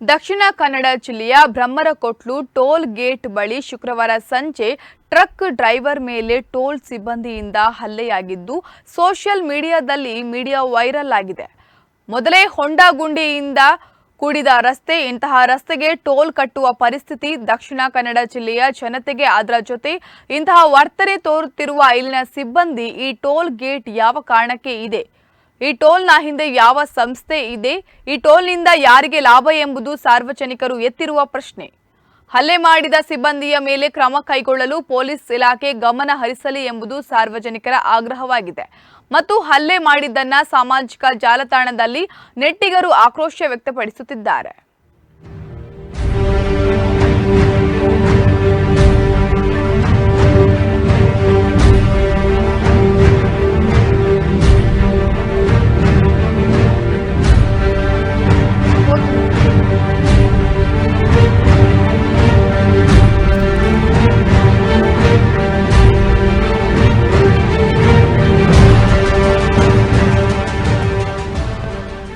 ದಕ್ಷಿಣ ಕನ್ನಡ ಜಿಲ್ಲೆಯ ಬ್ರಹ್ಮರಕೊಟ್ಲು toll gate ಬಳಿ ಶುಕ್ರವಾರ ಸಂಜೆ ಟ್ರಕ್ ಡ್ರೈವರ್ ಮೇಲೆ ಟೋಲ್ ಸಿಬ್ಬಂದಿಯಿಂದ ಹಲ್ಲೆಯಾಗಿದ್ದು ಸೋಷಿಯಲ್ ಮೀಡಿಯಾದಲ್ಲಿ ಮೀಡಿಯಾ ವೈರಲ್ ಆಗಿದೆ. ಮೊದಲೇ ಹೊಂಡ ಗುಂಡಿಯಿಂದ ಕೂಡಿದ ರಸ್ತೆ, ಇಂತಹ ರಸ್ತೆಗೆ ಟೋಲ್ ಕಟ್ಟುವ ಪರಿಸ್ಥಿತಿ ದಕ್ಷಿಣ ಕನ್ನಡ ಜಿಲ್ಲೆಯ ಜನತೆಗೆ ಅದರ ಜೊತೆ ಇಂತಹ ವರ್ತನೆ ತೋರುತ್ತಿರುವ ಇಲ್ಲಿನ ಸಿಬ್ಬಂದಿ ಈ ಟೋಲ್ ಗೇಟ್ ಯಾವ ಕಾರಣಕ್ಕೆ ಇದೆ? ಈ ಟೋಲ್ನ ಹಿಂದೆ ಯಾವ ಸಂಸ್ಥೆ ಇದೆ? ಈ ಟೋಲ್ನಿಂದ ಯಾರಿಗೆ ಲಾಭ ಎಂಬುದು ಸಾರ್ವಜನಿಕರು ಎತ್ತಿರುವ ಪ್ರಶ್ನೆ. ಹಲ್ಲೆ ಮಾಡಿದ ಸಿಬ್ಬಂದಿಯ ಮೇಲೆ ಕ್ರಮ ಕೈಗೊಳ್ಳಲು ಪೊಲೀಸ್ ಇಲಾಖೆ ಗಮನ ಹರಿಸಲಿ ಎಂಬುದು ಸಾರ್ವಜನಿಕರ ಆಗ್ರಹವಾಗಿದೆ. ಮತ್ತು ಹಲ್ಲೆ ಮಾಡಿದ್ದನ್ನ ಸಾಮಾಜಿಕ ಜಾಲತಾಣದಲ್ಲಿ ನೆಟ್ಟಿಗರು ಆಕ್ರೋಶ ವ್ಯಕ್ತಪಡಿಸುತ್ತಿದ್ದಾರೆ.